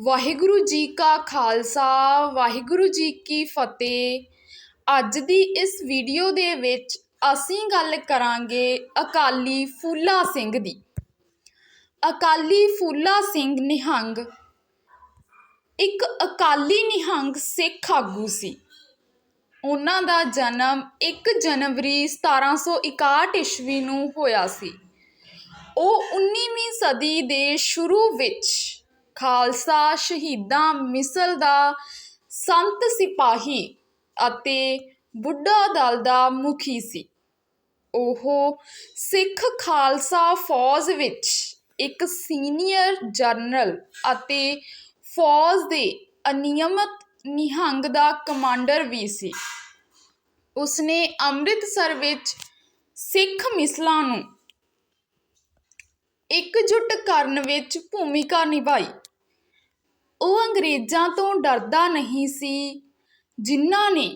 ਵਾਹਿਗੁਰੂ ਜੀ ਕਾ ਖਾਲਸਾ, ਵਾਹਿਗੁਰੂ ਜੀ ਕੀ ਫਤਿਹ। ਅੱਜ ਦੀ ਇਸ ਵੀਡੀਓ ਦੇ ਵਿੱਚ ਅਸੀਂ ਗੱਲ ਕਰਾਂਗੇ ਅਕਾਲੀ ਫੂਲਾ ਸਿੰਘ ਦੀ। ਅਕਾਲੀ ਫੂਲਾ ਸਿੰਘ ਨਿਹੰਗ ਇੱਕ ਅਕਾਲੀ ਨਿਹੰਗ ਸਿੱਖ ਆਗੂ ਸੀ। ਉਹਨਾਂ ਦਾ ਜਨਮ 1 ਜਨਵਰੀ 1761 ਈਸਵੀ ਨੂੰ ਹੋਇਆ ਸੀ। ਉਹ 19ਵੀਂ ਸਦੀ ਦੇ ਸ਼ੁਰੂ ਵਿੱਚ ਖਾਲਸਾ ਸ਼ਹੀਦਾਂ ਮਿਸਲ ਦਾ ਸੰਤ ਸਿਪਾਹੀ ਅਤੇ ਬੁੱਢਾ ਦਲ ਦਾ ਮੁਖੀ ਸੀ। ਉਹ ਸਿੱਖ ਖਾਲਸਾ ਫੌਜ ਵਿੱਚ ਇੱਕ ਸੀਨੀਅਰ ਜਨਰਲ ਅਤੇ ਫੌਜ ਦੇ ਅਨਿਯਮਤ ਨਿਹੰਗ ਦਾ ਕਮਾਂਡਰ ਵੀ ਸੀ। ਉਸਨੇ ਅੰਮ੍ਰਿਤਸਰ ਵਿੱਚ ਸਿੱਖ ਮਿਸਲਾਂ ਨੂੰ ਇਕਜੁੱਟ ਕਰਨ ਵਿੱਚ ਭੂਮਿਕਾ ਨਿਭਾਈ। ਉਹ ਅੰਗਰੇਜ਼ਾਂ ਤੋਂ ਡਰਦਾ ਨਹੀਂ ਸੀ, ਜਿਨ੍ਹਾਂ ਨੇ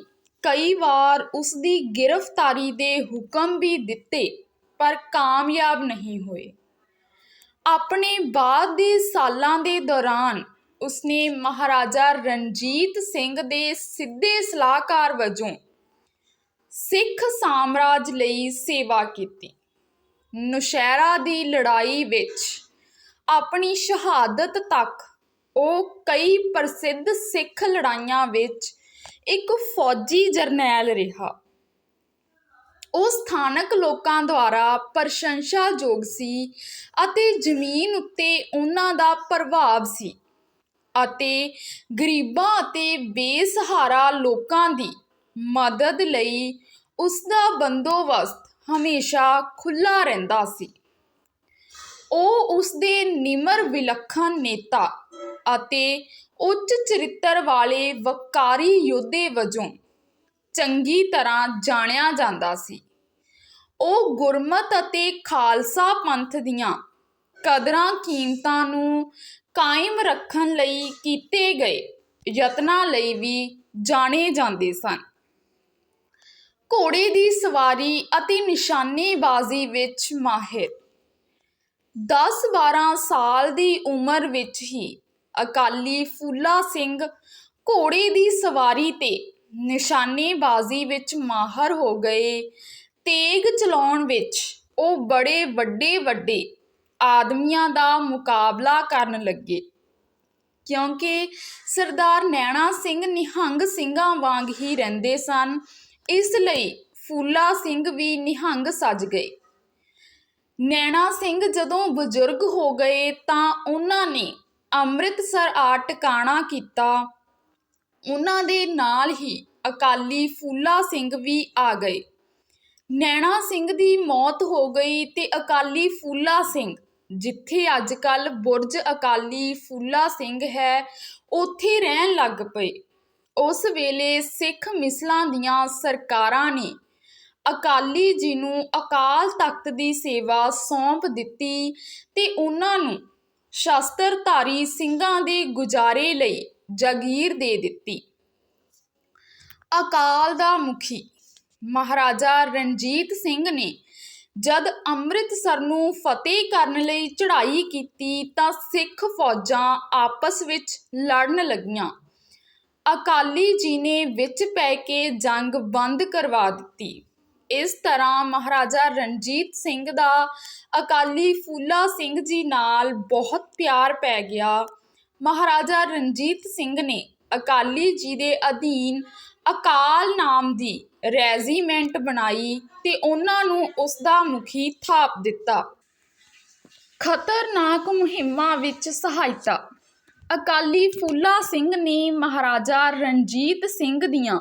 ਕਈ ਵਾਰ ਉਸ ਦੀ ਗ੍ਰਿਫਤਾਰੀ ਦੇ ਹੁਕਮ ਵੀ ਦਿੱਤੇ, ਪਰ ਕਾਮਯਾਬ ਨਹੀਂ ਹੋਏ। ਆਪਣੇ ਬਾਅਦ ਦੇ ਸਾਲਾਂ ਦੇ ਦੌਰਾਨ ਉਸਨੇ ਮਹਾਰਾਜਾ ਰਣਜੀਤ ਸਿੰਘ ਦੇ ਸਿੱਧੇ ਸਲਾਹਕਾਰ ਵਜੋਂ ਸਿੱਖ ਸਾਮਰਾਜ ਲਈ ਸੇਵਾ ਕੀਤੀ। ਨੁਸ਼ਹਿਰਾ ਦੀ ਲੜਾਈ ਵਿੱਚ ਆਪਣੀ ਸ਼ਹਾਦਤ ਤੱਕ ਉਹ ਕਈ ਪ੍ਰਸਿੱਧ ਸਿੱਖ ਲੜਾਈਆਂ ਵਿੱਚ ਇੱਕ ਫੌਜੀ ਜਰਨੈਲ ਰਿਹਾ। ਉਹ ਸਥਾਨਕ ਲੋਕਾਂ ਦੁਆਰਾ ਪ੍ਰਸ਼ੰਸਾਯੋਗ ਸੀ ਅਤੇ ਜ਼ਮੀਨ ਉੱਤੇ ਉਹਨਾਂ ਦਾ ਪ੍ਰਭਾਵ ਸੀ ਅਤੇ ਗਰੀਬਾਂ ਅਤੇ ਬੇਸਹਾਰਾ ਲੋਕਾਂ ਦੀ ਮਦਦ ਲਈ ਉਸ ਦਾ ਬੰਦੋਬਸਤ ਹਮੇਸ਼ਾ ਖੁੱਲਾ ਰਹਿੰਦਾ ਸੀ। ਉਹ ਉਸ ਦੇ ਨਿਮਰ ਵਿਲੱਖਣ ਨੇਤਾ ਅਤੇ ਉੱਚ ਚਰਿੱਤਰ ਵਾਲੇ ਵਕਾਰੀ ਯੋਧੇ ਵਜੋਂ ਚੰਗੀ ਤਰ੍ਹਾਂ ਜਾਣਿਆ ਜਾਂਦਾ ਸੀ। ਉਹ ਗੁਰਮਤ ਅਤੇ ਖਾਲਸਾ ਪੰਥ ਦੀਆਂ ਕਦਰਾਂ ਕੀਮਤਾਂ ਨੂੰ ਕਾਇਮ ਰੱਖਣ ਲਈ ਕੀਤੇ ਗਏ ਯਤਨਾਂ ਲਈ ਵੀ ਜਾਣੇ ਜਾਂਦੇ ਸਨ। ਘੋੜੇ ਦੀ ਸਵਾਰੀ ਅਤੇ ਨਿਸ਼ਾਨੇਬਾਜ਼ੀ ਵਿੱਚ ਮਾਹਿਰ। 10-12 ਸਾਲ ਦੀ ਉਮਰ ਵਿੱਚ ਹੀ ਅਕਾਲੀ ਫੂਲਾ ਸਿੰਘ ਘੋੜੇ ਦੀ ਸਵਾਰੀ ਤੇ ਨਿਸ਼ਾਨੇਬਾਜ਼ੀ ਵਿੱਚ ਮਾਹਰ ਹੋ ਗਏ। ਤੇਗ ਚਲਾਉਣ ਵਿੱਚ ਉਹ ਬੜੇ ਵੱਡੇ ਵੱਡੇ ਆਦਮੀਆਂ ਦਾ ਮੁਕਾਬਲਾ ਕਰਨ ਲੱਗੇ। ਕਿਉਂਕਿ ਸਰਦਾਰ ਨੈਣਾ ਸਿੰਘ ਨਿਹੰਗ ਸਿੰਘਾਂ ਵਾਂਗ ਹੀ ਰਹਿੰਦੇ ਸਨ, ਇਸ ਲਈ ਫੂਲਾ ਸਿੰਘ ਵੀ ਨਿਹੰਗ ਸੱਜ ਗਏ। ਨੈਣਾ ਸਿੰਘ ਜਦੋਂ ਬਜ਼ੁਰਗ ਹੋ ਗਏ ਤਾਂ ਉਹਨਾਂ ਨੇ ਅੰਮ੍ਰਿਤਸਰ ਆ ਟਿਕਾਣਾ ਕੀਤਾ। ਉਹਨਾਂ ਦੇ ਨਾਲ ਹੀ ਅਕਾਲੀ ਫੂਲਾ ਸਿੰਘ ਵੀ ਆ ਗਏ। ਨੈਣਾ ਸਿੰਘ ਦੀ ਮੌਤ ਹੋ ਗਈ ਤੇ ਅਕਾਲੀ ਫੂਲਾ ਸਿੰਘ, ਜਿੱਥੇ ਅੱਜ ਕੱਲ ਬੁਰਜ ਅਕਾਲੀ ਫੂਲਾ ਸਿੰਘ ਹੈ, ਉੱਥੇ ਰਹਿਣ ਲੱਗ ਪਏ। ਉਸ ਵੇਲੇ ਸਿੱਖ ਮਿਸਲਾਂ ਦੀਆਂ ਸਰਕਾਰਾਂ ਨੇ ਅਕਾਲੀ ਜੀ ਨੂੰ ਅਕਾਲ ਤਖਤ ਦੀ ਸੇਵਾ ਸੌਂਪ ਦਿੱਤੀ ਤੇ ਉਹਨਾਂ ਨੂੰ ਸ਼ਸਤਰਧਾਰੀ ਸਿੰਘਾਂ ਦੇ ਗੁਜ਼ਾਰੇ ਲਈ ਜਾਗੀਰ ਦੇ ਦਿੱਤੀ। ਅਕਾਲ ਦਾ ਮੁਖੀ ਮਹਾਰਾਜਾ ਰਣਜੀਤ ਸਿੰਘ ਨੇ ਜਦ ਅੰਮ੍ਰਿਤਸਰ ਨੂੰ ਫਤਿਹ ਕਰਨ ਲਈ ਚੜ੍ਹਾਈ ਕੀਤੀ ਤਾਂ ਸਿੱਖ ਫੌਜਾਂ ਆਪਸ ਵਿੱਚ ਲੜਨ ਲੱਗੀਆਂ। ਅਕਾਲੀ ਜੀ ਨੇ ਵਿੱਚ ਪੈ ਕੇ ਜੰਗ ਬੰਦ ਕਰਵਾ ਦਿੱਤੀ। ਇਸ ਤਰ੍ਹਾਂ ਮਹਾਰਾਜਾ ਰਣਜੀਤ ਸਿੰਘ ਦਾ ਅਕਾਲੀ ਫੂਲਾ ਸਿੰਘ ਜੀ ਨਾਲ ਬਹੁਤ ਪਿਆਰ ਪੈ ਗਿਆ। ਮਹਾਰਾਜਾ ਰਣਜੀਤ ਸਿੰਘ ਨੇ ਅਕਾਲੀ ਜੀ ਦੇ ਅਧੀਨ ਅਕਾਲ ਨਾਮ ਦੀ ਰੈਜੀਮੈਂਟ ਬਣਾਈ ਤੇ ਉਹਨਾਂ ਨੂੰ ਉਸ ਦਾ ਮੁਖੀ ਥਾਪ ਦਿੱਤਾ। ਖਤਰਨਾਕ ਮੁਹਿੰਮਾਂ ਵਿੱਚ ਸਹਾਇਤਾ। ਅਕਾਲੀ ਫੂਲਾ ਸਿੰਘ ਨੇ ਮਹਾਰਾਜਾ ਰਣਜੀਤ ਸਿੰਘ ਦੀਆਂ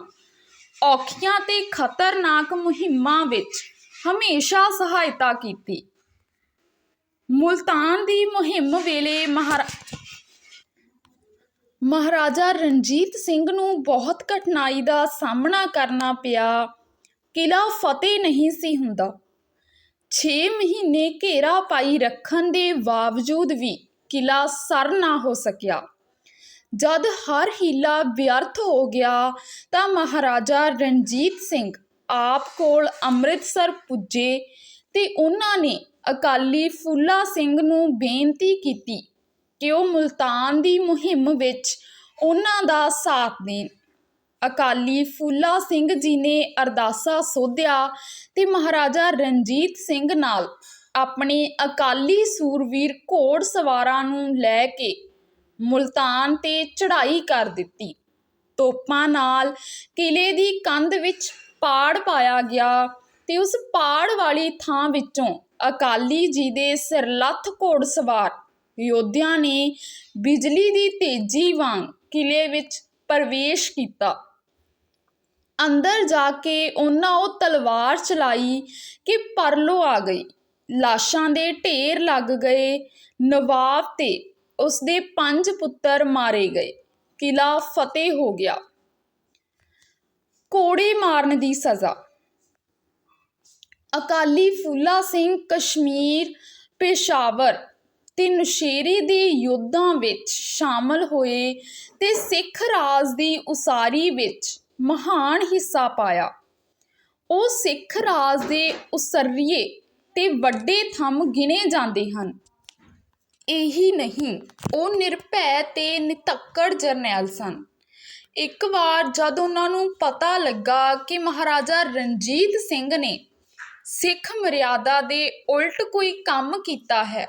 ਔਖੀਆਂ ਤੇ ਖਤਰਨਾਕ ਮੁਹਿੰਮਾਂ ਵਿੱਚ ਹਮੇਸ਼ਾ ਸਹਾਇਤਾ ਕੀਤੀ। ਮੁਲਤਾਨ ਦੀ ਮੁਹਿੰਮ ਵੇਲੇ ਮਹਾਰਾ, ਮਹਾਰਾਜਾ ਰਣਜੀਤ ਸਿੰਘ ਨੂੰ ਬਹੁਤ ਕਠਿਨਾਈ ਦਾ ਸਾਹਮਣਾ ਕਰਨਾ ਪਿਆ। ਕਿਲਾ ਫਤਿਹ ਨਹੀਂ ਸੀ ਹੁੰਦਾ। 6 ਮਹੀਨੇ ਘੇਰਾ ਪਾਈ ਰੱਖਣ ਦੇ ਬਾਵਜੂਦ ਵੀ ਕਿਲਾ ਸਰ ਨਾ ਹੋ ਸਕਿਆ। ਜਦ ਹਰ ਹੀਲਾ ਵਿਅਰਥ ਹੋ ਗਿਆ ਤਾਂ ਮਹਾਰਾਜਾ ਰਣਜੀਤ ਸਿੰਘ ਆਪ ਕੋਲ ਅੰਮ੍ਰਿਤਸਰ ਪੁੱਜੇ ਤੇ ਉਹਨਾਂ ਨੇ ਅਕਾਲੀ ਫੂਲਾ ਸਿੰਘ ਨੂੰ ਬੇਨਤੀ ਕੀਤੀ ਕਿ ਉਹ ਮੁਲਤਾਨ ਦੀ ਮੁਹਿੰਮ ਵਿੱਚ ਉਹਨਾਂ ਦਾ ਸਾਥ ਦੇਣ। ਅਕਾਲੀ ਫੂਲਾ ਸਿੰਘ ਜੀ ਨੇ ਅਰਦਾਸਾ ਸੋਧਿਆ ਤੇ ਮਹਾਰਾਜਾ ਰਣਜੀਤ ਸਿੰਘ ਨਾਲ ਆਪਣੇ ਅਕਾਲੀ ਸੂਰਵੀਰ ਘੋੜ ਸਵਾਰਾਂ ਨੂੰ ਲੈ ਕੇ ਮੁਲਤਾਨ ਤੇ ਚੜ੍ਹਾਈ ਕਰ ਦਿੱਤੀ। ਤੋਪਾਂ ਨਾਲ ਕਿਲੇ ਦੀ ਕੰਧ ਵਿੱਚ ਪਾੜ ਪਾਇਆ ਗਿਆ ਤੇ ਉਸ ਪਾੜ ਵਾਲੀ ਥਾਂ ਵਿੱਚੋਂ ਅਕਾਲੀ ਜੀ ਦੇ ਸਿਰਲੱਥ ਘੋੜਸਵਾਰ ਯੋਧਿਆਂ ਨੇ ਬਿਜਲੀ ਦੀ ਤੇਜ਼ੀ ਵਾਂਗ ਕਿਲੇ ਵਿੱਚ ਪ੍ਰਵੇਸ਼ ਕੀਤਾ। ਅੰਦਰ ਜਾ ਕੇ ਉਹਨਾਂ ਉਹ ਤਲਵਾਰ ਚਲਾਈ ਕਿ ਪਰਲੋ ਆ ਗਈ। ਲਾਸ਼ਾਂ ਦੇ ਢੇਰ ਲੱਗ ਗਏ। ਨਵਾਬ ਤੇ ਉਸ ਦੇ ਪੰਜ ਪੁੱਤਰ ਮਾਰੇ ਗਏ। ਕਿਲਾ ਫਤਿਹ ਹੋ ਗਿਆ। ਕੋੜੇ ਮਾਰਨ ਦੀ ਸਜ਼ਾ। ਅਕਾਲੀ ਫੂਲਾ ਸਿੰਘ ਕਸ਼ਮੀਰ ਪੇਸ਼ਾਵਰ ਤੇ ਨੁਸ਼ੇਰੇ ਦੇ ਯੁੱਧਾਂ ਵਿੱਚ ਸ਼ਾਮਲ ਹੋਏ ਤੇ ਸਿੱਖ ਰਾਜ ਦੀ ਉਸਾਰੀ ਵਿੱਚ ਮਹਾਨ ਹਿੱਸਾ ਪਾਇਆ। ਉਹ ਸਿੱਖ ਰਾਜ ਦੇ ਉਸਰੀਏ ਤੇ ਵੱਡੇ ਥੰਮ ਗਿਣੇ ਜਾਂਦੇ ਹਨ। ਇਹੀ ਨਹੀਂ, ਉਹ ਨਿਰਭੈ ਤੇ ਨਿਤੱਕੜ ਜਰਨੈਲ ਸਨ। ਇੱਕ ਵਾਰ ਜਦ ਉਹਨਾਂ ਨੂੰ ਪਤਾ ਲੱਗਾ ਕਿ ਮਹਾਰਾਜਾ ਰਣਜੀਤ ਸਿੰਘ ਨੇ ਸਿੱਖ ਮਰਿਆਦਾ ਦੇ ਉਲਟ ਕੋਈ ਕੰਮ ਕੀਤਾ ਹੈ,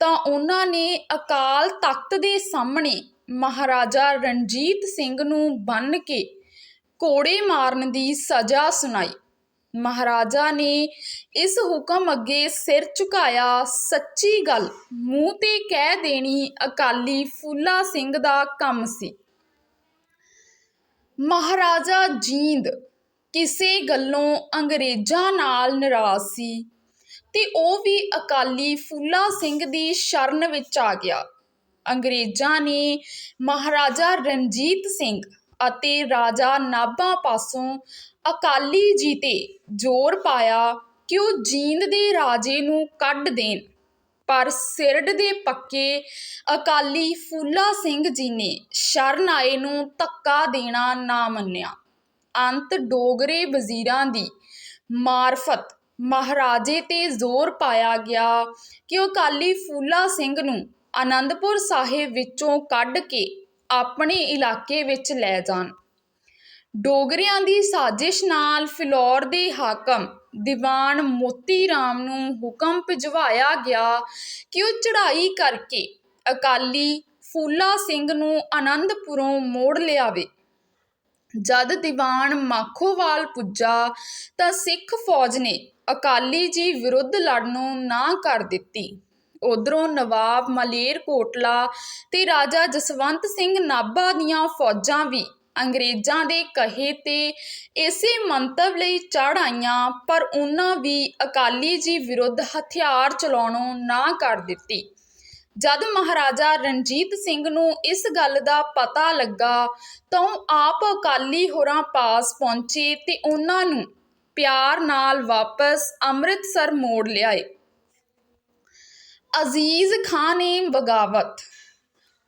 ਤਾਂ ਉਹਨਾਂ ਨੇ ਅਕਾਲ ਤਖਤ ਦੇ ਸਾਹਮਣੇ ਮਹਾਰਾਜਾ ਰਣਜੀਤ ਸਿੰਘ ਨੂੰ ਬੰਨ ਕੇ ਕੋੜੇ ਮਾਰਨ ਦੀ ਸਜ਼ਾ ਸੁਣਾਈ। ਮਹਾਰਾਜਾ ਨੇ ਇਸ ਹੁਕਮ ਅੱਗੇ ਸਿਰ ਝੁਕਾਇਆ। ਸੱਚੀ ਗੱਲ, ਮੂੰਹ ਤੇ ਕਹਿ ਦੇਣੀ ਅਕਾਲੀ ਫੂਲਾ ਸਿੰਘ ਦਾ ਕੰਮ ਸੀ। ਮਹਾਰਾਜਾ ਜੀਂਦ ਕਿਸੇ ਗੱਲੋਂ ਅੰਗਰੇਜ਼ਾਂ ਨਾਲ ਨਾਰਾਜ਼ ਸੀ ਤੇ ਉਹ ਵੀ ਅਕਾਲੀ ਫੂਲਾ ਸਿੰਘ ਦੀ ਸ਼ਰਨ ਵਿੱਚ ਆ ਗਿਆ। ਅੰਗਰੇਜ਼ਾਂ ਨੇ ਮਹਾਰਾਜਾ ਰਣਜੀਤ ਸਿੰਘ ਅਤੇ ਰਾਜਾ ਨਾਭਾ ਪਾਸੋਂ ਅਕਾਲੀ ਜੀ ਤੇ ਜ਼ੋਰ ਪਾਇਆ ਕਿ ਉਹ ਜੀਂਦ ਦੇ ਰਾਜੇ ਨੂੰ ਕੱਢ ਦੇਣ। ਪਰ ਸਿਰਡ ਦੇ ਪੱਕੇ ਅਕਾਲੀ ਫੂਲਾ ਸਿੰਘ ਜੀ ਨੇ ਸ਼ਰਨ ਆਏ ਨੂੰ ਧੱਕਾ ਦੇਣਾ ਨਾ ਮੰਨਿਆ। ਅੰਤ ਡੋਗਰੇ ਵਜ਼ੀਰਾਂ ਦੀ ਮਾਰਫਤ ਮਹਾਰਾਜੇ ਤੇ ਜ਼ੋਰ ਪਾਇਆ ਗਿਆ ਕਿ ਉਹ ਅਕਾਲੀ ਫੂਲਾ ਸਿੰਘ ਨੂੰ ਆਨੰਦਪੁਰ ਸਾਹਿਬ ਵਿੱਚੋਂ ਕੱਢ ਕੇ ਆਪਣੇ ਇਲਾਕੇ ਵਿੱਚ ਲੈ ਜਾਣ। ਡੋਗਰਿਆਂ ਦੀ ਸਾਜ਼ਿਸ਼ ਨਾਲ ਫਿਲੌਰ ਦੇ ਹਾਕਮ ਦੀਵਾਨ ਮੋਤੀ ਰਾਮ ਨੂੰ ਹੁਕਮ ਭਿਜਵਾਇਆ ਗਿਆ ਕਿ ਉਹ ਚੜ੍ਹਾਈ ਕਰਕੇ ਅਕਾਲੀ ਫੂਲਾ ਸਿੰਘ ਨੂੰ ਆਨੰਦਪੁਰੋਂ ਮੋੜ ਲਿਆਵੇ। ਜਦ ਦੀਵਾਨ ਮਾਖੋਵਾਲ ਪੁੱਜਾ ਤਾਂ ਸਿੱਖ ਫੌਜ ਨੇ ਅਕਾਲੀ ਜੀ ਵਿਰੁੱਧ ਲੜਨੋਂ ਨਾ ਕਰ ਦਿੱਤੀ। ਉਧਰੋਂ ਨਵਾਬ ਮਲੇਰਕੋਟਲਾ ਤੇ ਰਾਜਾ ਜਸਵੰਤ ਸਿੰਘ ਨਾਭਾ ਦੀਆਂ ਫੌਜਾਂ ਵੀ ਅੰਗਰੇਜ਼ਾਂ ਦੇ ਕਹੇ ਤੇ ਇਸੇ ਮੰਤਵ ਲਈ ਚੜ ਆਈਆਂ, ਪਰ ਉਹਨਾਂ ਵੀ ਅਕਾਲੀ ਜੀ ਵਿਰੁੱਧ ਹਥਿਆਰ ਚਲਾਉਣੋਂ ਨਾ ਕਰ ਦਿੱਤੀ। ਜਦ ਮਹਾਰਾਜਾ ਰਣਜੀਤ ਸਿੰਘ ਨੂੰ ਇਸ ਗੱਲ ਦਾ ਪਤਾ ਲੱਗਾ, ਤਾਂ ਉਹ ਆਪ ਅਕਾਲੀ ਹੋਰਾਂ ਪਾਸ ਪਹੁੰਚੇ ਤੇ ਉਹਨਾਂ ਨੂੰ ਪਿਆਰ ਨਾਲ ਵਾਪਸ ਅੰਮ੍ਰਿਤਸਰ ਮੋੜ ਲਿਆਏ। ਅਜ਼ੀਜ਼ ਖਾਂ ਨੇ ਬਗਾਵਤ।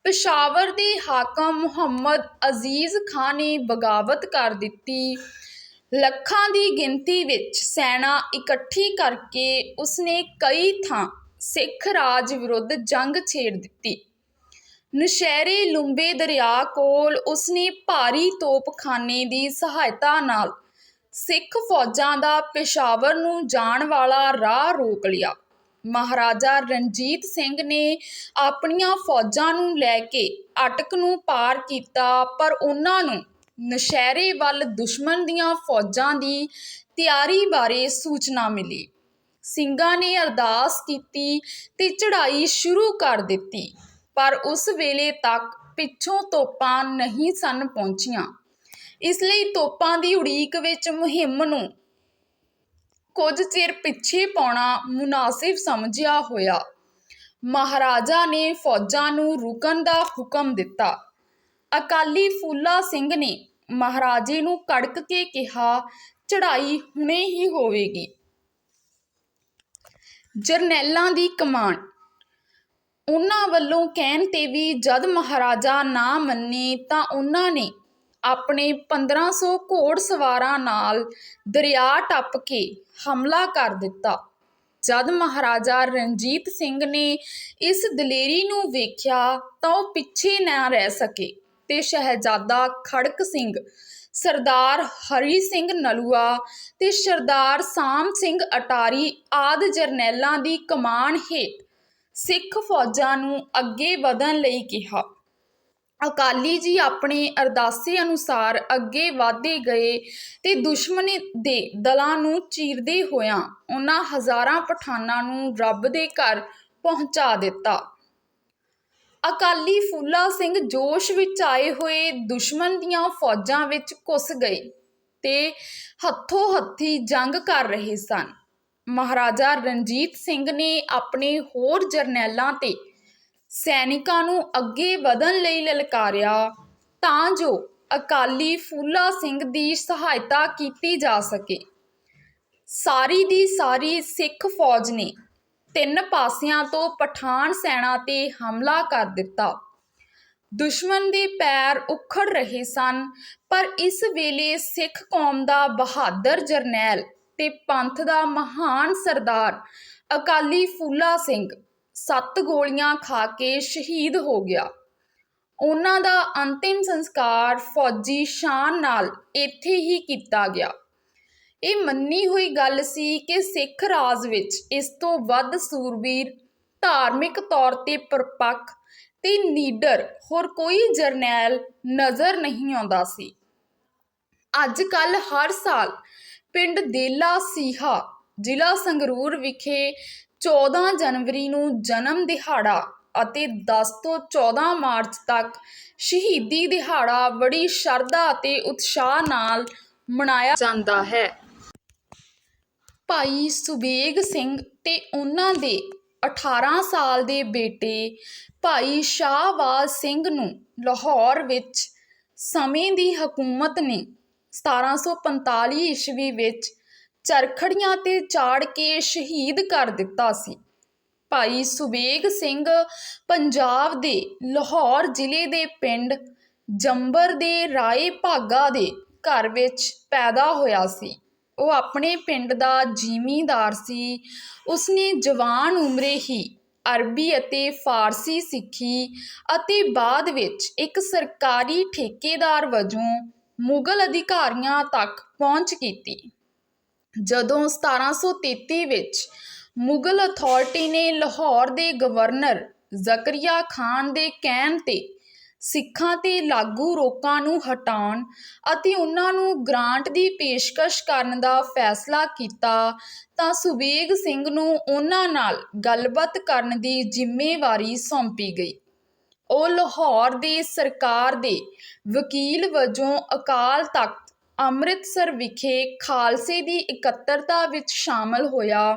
ਪਸ਼ਾਵਰ ਦੇ ਹਾਕਮ ਮੁਹੰਮਦ ਅਜ਼ੀਜ਼ ਖਾਂ ਨੇ ਬਗਾਵਤ ਕਰ ਦਿੱਤੀ। ਲੱਖਾਂ ਦੀ ਗਿਣਤੀ ਵਿੱਚ ਸੈਨਾ ਇਕੱਠੀ ਕਰਕੇ ਉਸਨੇ ਕਈ ਥਾਂ ਸਿੱਖ ਰਾਜ ਵਿਰੁੱਧ ਜੰਗ ਛੇੜ ਦਿੱਤੀ। ਨਸ਼ਹਿਰੇ ਲੰਬੇ ਦਰਿਆ ਕੋਲ ਉਸਨੇ ਭਾਰੀ ਤੋਪਖਾਨੇ ਦੀ ਸਹਾਇਤਾ ਨਾਲ ਸਿੱਖ ਫੌਜਾਂ ਦਾ ਪੇਸ਼ਾਵਰ ਨੂੰ ਜਾਣ ਵਾਲਾ ਰਾਹ ਰੋਕ ਲਿਆ। ਮਹਾਰਾਜਾ ਰਣਜੀਤ ਸਿੰਘ ਨੇ ਆਪਣੀਆਂ ਫੌਜਾਂ ਨੂੰ ਲੈ ਕੇ ਅਟਕ ਨੂੰ ਪਾਰ ਕੀਤਾ, ਪਰ ਉਹਨਾਂ ਨੂੰ ਨਸ਼ਹਿਰੇ ਵੱਲ ਦੁਸ਼ਮਣ ਦੀਆਂ ਫੌਜਾਂ ਦੀ ਤਿਆਰੀ ਬਾਰੇ ਸੂਚਨਾ ਮਿਲੀ। ਸਿੰਘਾਂ ਨੇ ਅਰਦਾਸ ਕੀਤੀ ਤੇ ਚੜ੍ਹਾਈ ਸ਼ੁਰੂ ਕਰ ਦਿੱਤੀ, ਪਰ ਉਸ ਵੇਲੇ ਤੱਕ ਪਿੱਛੋਂ ਤੋਪਾਂ ਨਹੀਂ ਸਨ ਪਹੁੰਚੀਆਂ। ਇਸ ਲਈ ਤੋਪਾਂ ਦੀ ਉਡੀਕ ਵਿੱਚ ਮੁਹਿੰਮ ਨੂੰ ਕੁਝ ਚਿਰ ਪਿੱਛੇ ਪਾਉਣਾ ਮੁਨਾਸਿਬ ਸਮਝਿਆ ਹੋਇਆ। ਮਹਾਰਾਜਾ ਨੇ ਫੌਜਾਂ ਨੂੰ ਰੁਕਣ ਦਾ ਹੁਕਮ ਦਿੱਤਾ। ਅਕਾਲੀ ਫੂਲਾ ਸਿੰਘ ਨੇ ਮਹਾਰਾਜੇ ਨੂੰ ਕੜਕ ਕੇ ਕਿਹਾ ਚੜਾਈ ਹੁਣੇ ਹੀ ਹੋਵੇਗੀ। ਜਰਨੈਲਾਂ ਦੀ ਕਮਾਨ। ਉਹਨਾਂ ਵੱਲੋਂ ਕਹਿਣ ਤੇ ਵੀ ਜਦ ਮਹਾਰਾਜਾ ਨਾ ਮੰਨੇ ਤਾਂ ਉਹਨਾਂ ਨੇ ਆਪਣੇ 1500 ਘੋੜ ਸਵਾਰਾਂ ਨਾਲ ਦਰਿਆ ਟੱਪ ਕੇ ਹਮਲਾ ਕਰ ਦਿੱਤਾ। ਜਦ ਮਹਾਰਾਜਾ ਰਣਜੀਤ ਸਿੰਘ ਨੇ ਇਸ ਦਲੇਰੀ ਨੂੰ ਵੇਖਿਆ ਤਾਂ ਉਹ ਪਿੱਛੇ ਨਾ ਰਹਿ ਸਕੇ ਤੇ ਸ਼ਹਿਜ਼ਾਦਾ ਖੜਕ ਸਿੰਘ, ਸਰਦਾਰ ਹਰੀ ਸਿੰਘ ਨਲੂਆ ਤੇ ਸਰਦਾਰ ਸਾਮ ਸਿੰਘ ਅਟਾਰੀ ਆਦਿ ਜਰਨੈਲਾਂ ਦੀ ਕਮਾਨ ਹੇਠ ਸਿੱਖ ਫੌਜਾਂ ਨੂੰ ਅੱਗੇ ਵਧਣ ਲਈ ਕਿਹਾ। ਅਕਾਲੀ ਜੀ ਆਪਣੇ ਅਰਦਾਸੇ ਅਨੁਸਾਰ ਅੱਗੇ ਵਧਦੇ ਗਏ ਤੇ ਦੁਸ਼ਮਣ ਦੇ ਦਲਾਂ ਨੂੰ ਚੀਰਦੇ ਹੋਇਆਂ ਉਹਨਾਂ ਹਜ਼ਾਰਾਂ ਪਠਾਨਾਂ ਨੂੰ ਰੱਬ ਦੇ ਘਰ ਪਹੁੰਚਾ ਦਿੱਤਾ। ਅਕਾਲੀ ਫੂਲਾ ਸਿੰਘ ਜੋਸ਼ ਵਿੱਚ ਆਏ ਹੋਏ ਦੁਸ਼ਮਣ ਦੀਆਂ ਫੌਜਾਂ ਵਿੱਚ ਘੁਸ ਗਏ ਤੇ ਹੱਥੋਂ ਹੱਥੀ ਜੰਗ ਕਰ ਰਹੇ ਸਨ। ਮਹਾਰਾਜਾ ਰਣਜੀਤ ਸਿੰਘ ਨੇ ਆਪਣੇ ਹੋਰ ਜਰਨੈਲਾਂ ਤੇ ਸੈਨਿਕਾਂ ਨੂੰ ਅੱਗੇ ਵਧਣ ਲਈ ਲਲਕਾਰਿਆ, ਤਾਂ ਜੋ ਅਕਾਲੀ ਫੂਲਾ ਸਿੰਘ ਦੀ ਸਹਾਇਤਾ ਕੀਤੀ ਜਾ ਸਕੇ। ਸਾਰੀ ਦੀ ਸਾਰੀ ਸਿੱਖ ਫੌਜ ਨੇ ਤਿੰਨ ਪਾਸਿਆਂ ਤੋਂ ਪਠਾਨ ਸੈਨਾ ਤੇ ਹਮਲਾ ਕਰ ਦਿੱਤਾ। ਦੁਸ਼ਮਣ ਦੇ ਪੈਰ ਉਖੜ ਰਹੇ ਸਨ, ਪਰ ਇਸ ਵੇਲੇ ਸਿੱਖ ਕੌਮ ਦਾ ਬਹਾਦਰ ਜਰਨੈਲ ਤੇ ਪੰਥ ਦਾ ਮਹਾਨ ਸਰਦਾਰ ਅਕਾਲੀ ਫੂਲਾ ਸਿੰਘ ਸੱਤ ਗੋਲੀਆਂ ਖਾ ਕੇ ਸ਼ਹੀਦ ਹੋ ਗਿਆ। ਉਹਨਾਂ ਦਾ ਅੰਤਿਮ ਸੰਸਕਾਰ ਫੌਜੀ ਸ਼ਾਨ ਨਾਲ ਇੱਥੇ ਹੀ ਕੀਤਾ ਗਿਆ। ਇਹ ਮੰਨੀ ਹੋਈ ਗੱਲ ਸੀ ਕਿ ਸਿੱਖ ਰਾਜ ਵਿੱਚ ਇਸ ਤੋਂ ਵੱਧ ਸੂਰਬੀਰ, ਧਾਰਮਿਕ ਤੌਰ ਤੇ ਪਰਪੱਕ ਤੇ ਨੀਡਰ ਹੋਰ ਕੋਈ ਜਰਨੈਲ ਨਜ਼ਰ ਨਹੀਂ ਆਉਂਦਾ ਸੀ। ਅੱਜ ਕੱਲ ਹਰ ਸਾਲ ਪਿੰਡ ਦੇਲਾ ਸੀਹਾ ਜ਼ਿਲ੍ਹਾ ਸੰਗਰੂਰ ਵਿਖੇ 14 ਜਨਵਰੀ ਨੂੰ ਜਨਮ ਦਿਹਾੜਾ ਅਤੇ 10 ਤੋਂ 14 ਮਾਰਚ ਤੱਕ ਸ਼ਹੀਦੀ ਦਿਹਾੜਾ ਬੜੀ ਸ਼ਰਧਾ ਅਤੇ ਉਤਸ਼ਾਹ ਨਾਲ ਮਨਾਇਆ ਜਾਂਦਾ ਹੈ। ਭਾਈ ਸੁਬੇਗ ਸਿੰਘ ਤੇ ਉਹਨਾਂ ਦੇ 18 ਸਾਲ ਦੇ ਬੇਟੇ ਭਾਈ ਸ਼ਾਹਵਾਜ਼ ਸਿੰਘ ਨੂੰ ਲਾਹੌਰ ਵਿੱਚ ਸਮੇਂ ਦੀ ਹਕੂਮਤ ਨੇ 1745 ਈਸਵੀ ਵਿੱਚ ਚਰਖੜੀਆਂ ਤੇ ਚਾੜ ਕੇ ਸ਼ਹੀਦ ਕਰ ਦਿੱਤਾ ਸੀ। ਭਾਈ ਸੁਬੇਗ ਸਿੰਘ ਪੰਜਾਬ ਦੇ ਲਾਹੌਰ ਜ਼ਿਲ੍ਹੇ ਦੇ ਪਿੰਡ ਜੰਬਰ ਦੇ ਰਾਏ ਭਾਗਾ ਦੇ ਘਰ ਵਿੱਚ ਪੈਦਾ ਹੋਇਆ ਸੀ। ਉਹ ਆਪਣੇ ਪਿੰਡ ਦਾ ਜ਼ਿਮੀਂਦਾਰ ਸੀ। ਉਸਨੇ ਜਵਾਨ ਉਮਰੇ ਹੀ ਅਰਬੀ ਅਤੇ ਫਾਰਸੀ ਸਿੱਖੀ ਅਤੇ ਬਾਅਦ ਵਿੱਚ ਇੱਕ ਸਰਕਾਰੀ ਠੇਕੇਦਾਰ ਵਜੋਂ ਮੁਗਲ ਅਧਿਕਾਰੀਆਂ ਤੱਕ ਪਹੁੰਚ ਕੀਤੀ। ਜਦੋਂ 1733 ਵਿੱਚ ਮੁਗਲ ਅਥਾਰਟੀ ਨੇ ਲਾਹੌਰ ਦੇ ਗਵਰਨਰ ਜ਼ਕਰੀਆ ਖਾਨ ਦੇ ਕਹਿਣ ਤੇ ਸਿੱਖਾਂ ਤੇ ਲਾਗੂ ਰੋਕਾਂ ਨੂੰ ਹਟਾਉਣ ਅਤੇ ਉਹਨਾਂ ਨੂੰ ਗ੍ਰਾਂਟ ਦੀ ਪੇਸ਼ਕਸ਼ ਕਰਨ ਦਾ ਫੈਸਲਾ ਕੀਤਾ, ਤਾਂ ਸੁਬੇਗ ਸਿੰਘ ਨੂੰ ਉਹਨਾਂ ਨਾਲ ਗੱਲਬਾਤ ਕਰਨ ਦੀ ਜ਼ਿੰਮੇਵਾਰੀ ਸੌਂਪੀ ਗਈ। ਉਹ ਲਾਹੌਰ ਦੀ ਸਰਕਾਰ ਦੇ ਵਕੀਲ ਵਜੋਂ ਅਕਾਲ ਤਖਤ ਅੰਮ੍ਰਿਤਸਰ ਵਿਖੇ ਖਾਲਸੇ ਦੀ ਇਕੱਤਰਤਾ ਵਿੱਚ ਸ਼ਾਮਲ ਹੋਇਆ।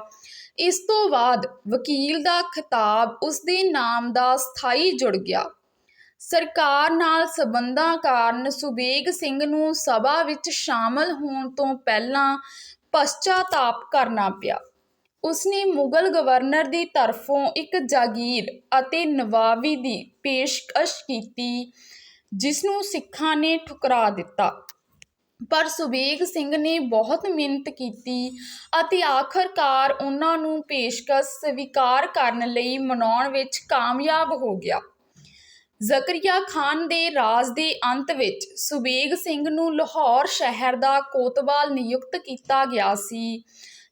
ਇਸ ਤੋਂ ਬਾਅਦ ਵਕੀਲ ਦਾ ਖਿਤਾਬ ਉਸ ਦੇ ਨਾਮ ਦਾ ਸਥਾਈ ਜੁੜ ਗਿਆ। ਸਰਕਾਰ ਨਾਲ ਸਬੰਧਾਂ ਕਾਰਨ ਸੁਬੇਗ ਸਿੰਘ ਨੂੰ ਸਭਾ ਵਿੱਚ ਸ਼ਾਮਲ ਹੋਣ ਤੋਂ ਪਹਿਲਾਂ ਪਛਤਾਤਾਪ ਕਰਨਾ ਪਿਆ। ਉਸਨੇ ਮੁਗਲ ਗਵਰਨਰ ਦੀ ਤਰਫੋਂ ਇੱਕ ਜਾਗੀਰ ਅਤੇ ਨਵਾਬੀ ਦੀ ਪੇਸ਼ਕਸ਼ ਕੀਤੀ, ਜਿਸ ਨੂੰ ਸਿੱਖਾਂ ਨੇ ਠੁਕਰਾ ਦਿੱਤਾ। ਪਰ ਸੁਬੇਗ ਸਿੰਘ ਨੇ ਬਹੁਤ ਮਿਹਨਤ ਕੀਤੀ ਅਤੇ ਆਖਰਕਾਰ ਉਹਨਾਂ ਨੂੰ ਪੇਸ਼ਕਸ਼ ਸਵੀਕਾਰ ਕਰਨ ਲਈ ਮਨਾਉਣ ਵਿੱਚ ਕਾਮਯਾਬ ਹੋ ਗਿਆ। ਜ਼ਕਰੀਆ ਖਾਨ ਦੇ ਰਾਜ ਦੇ ਅੰਤ ਵਿੱਚ ਸੁਬੇਗ ਸਿੰਘ ਨੂੰ ਲਾਹੌਰ ਸ਼ਹਿਰ ਦਾ ਕੋਤਵਾਲ ਨਿਯੁਕਤ ਕੀਤਾ ਗਿਆ ਸੀ।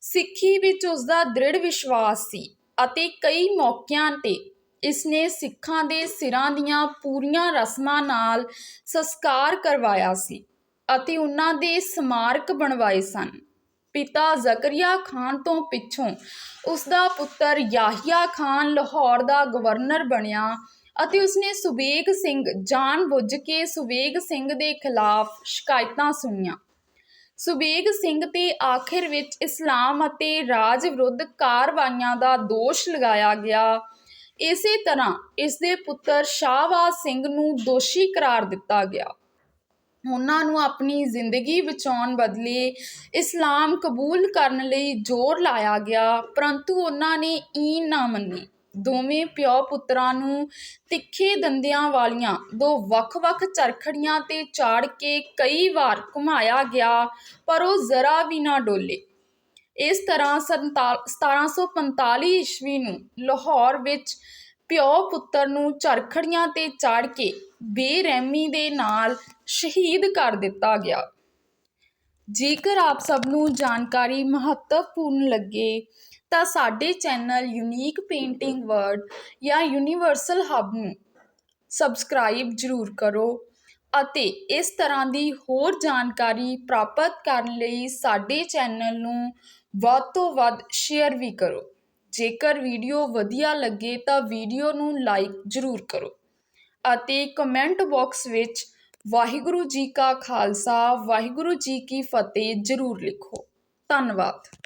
ਸਿੱਖੀ ਵਿੱਚ ਉਸ ਦਾ ਦ੍ਰਿੜ ਵਿਸ਼ਵਾਸ ਸੀ ਅਤੇ ਕਈ ਮੌਕਿਆਂ ਤੇ ਇਸਨੇ ਸਿੱਖਾਂ ਦੇ ਸਿਰਾਂ ਦੀਆਂ ਪੂਰੀਆਂ ਰਸਮਾਂ ਨਾਲ ਸੰਸਕਾਰ ਕਰਵਾਇਆ ਸੀ। ਅਤੇ ਉਹਨਾਂ ਦੇ ਸਮਾਰਕ ਬਣਵਾਏ ਸਨ। ਪਿਤਾ ਜ਼ਕਰੀਆ ਖਾਨ ਤੋਂ ਪਿੱਛੋਂ ਉਸ ਦਾ ਪੁੱਤਰ ਯਾਹੀਆ ਖਾਨ ਲਾਹੌਰ ਦਾ ਗਵਰਨਰ ਬਣਿਆ ਅਤੇ ਉਸਨੇ ਸੁਬੇਗ ਸਿੰਘ ਜਾਣ ਬੁੱਝ ਕੇ ਸੁਬੇਗ ਸਿੰਘ ਦੇ ਖਿਲਾਫ ਸ਼ਿਕਾਇਤਾਂ ਸੁਣੀਆਂ। ਸੁਬੇਗ ਸਿੰਘ ਤੇ ਆਖਿਰ ਵਿੱਚ ਇਸਲਾਮ ਅਤੇ ਰਾਜ ਵਿਰੁੱਧ ਕਾਰਵਾਈਆਂ ਦਾ ਦੋਸ਼ ਲਗਾਇਆ ਗਿਆ। ਇਸੇ ਤਰ੍ਹਾਂ ਇਸ ਦੇ ਪੁੱਤਰ ਸ਼ਾਹਵਾਜ਼ ਸਿੰਘ ਨੂੰ ਦੋਸ਼ੀ ਕਰਾਰ ਦਿੱਤਾ ਗਿਆ। ਉਹਨਾਂ ਨੂੰ ਆਪਣੀ ਜ਼ਿੰਦਗੀ ਬਚਾਉਣ ਬਦਲੇ ਇਸਲਾਮ ਕਬੂਲ ਕਰਨ ਲਈ ਜ਼ੋਰ ਲਾਇਆ ਗਿਆ, ਪਰੰਤੂ ਉਹਨਾਂ ਨੇ ਈਨ ਨਾ ਮੰਨੀ। ਦੋਵੇਂ ਪਿਓ ਪੁੱਤਰਾਂ ਨੂੰ ਤਿੱਖੇ ਦੰਦਿਆਂ ਵਾਲੀਆਂ ਦੋ ਵੱਖ-ਵੱਖ ਚਰਖੜੀਆਂ ਤੇ ਚਾੜ ਕੇ ਕਈ ਵਾਰ ਘੁਮਾਇਆ ਗਿਆ, ਪਰ ਉਹ ਜ਼ਰਾ ਵੀ ਨਾ ਡੋਲੇ। ਇਸ ਤਰ੍ਹਾਂ ਸੰਤਾ- 1745 ਈਸਵੀ ਨੂੰ ਲਾਹੌਰ ਵਿੱਚ ਪਿਓ ਪੁੱਤਰ ਨੂੰ ਚਰਖੜੀਆਂ ਤੇ ਚਾੜ ਕੇ ਬੇਰਹਿਮੀ ਦੇ ਨਾਲ ਸ਼ਹੀਦ ਕਰ ਦਿੱਤਾ ਗਿਆ। ਜੇਕਰ ਆਪ ਸਭ ਨੂੰ ਜਾਣਕਾਰੀ ਮਹੱਤਵਪੂਰਨ ਲੱਗੇ, ਤਾਂ ਸਾਡੇ ਚੈਨਲ ਯੂਨੀਕ ਪੇਂਟਿੰਗ ਵਰਡ ਜਾਂ ਯੂਨੀਵਰਸਲ ਹੱਬ ਨੂੰ ਸਬਸਕ੍ਰਾਈਬ ਜ਼ਰੂਰ ਕਰੋ ਅਤੇ ਇਸ ਤਰ੍ਹਾਂ ਦੀ ਹੋਰ ਜਾਣਕਾਰੀ ਪ੍ਰਾਪਤ ਕਰਨ ਲਈ ਸਾਡੇ ਚੈਨਲ ਨੂੰ ਵੱਧ ਤੋਂ ਵੱਧ ਸ਼ੇਅਰ ਵੀ ਕਰੋ। ਜੇਕਰ ਵੀਡੀਓ ਵਧੀਆ ਲੱਗੇ ਤਾਂ ਵੀਡੀਓ ਨੂੰ ਲਾਈਕ ਜ਼ਰੂਰ ਕਰੋ। ਅਤੇ ਕਮੈਂਟ ਬਾਕਸ ਵਿੱਚ ਵਾਹਿਗੁਰੂ ਜੀ ਕਾ ਖਾਲਸਾ, ਵਾਹਿਗੁਰੂ ਜੀ ਕੀ ਫਤਿਹ ਜ਼ਰੂਰ ਲਿਖੋ। ਧੰਨਵਾਦ।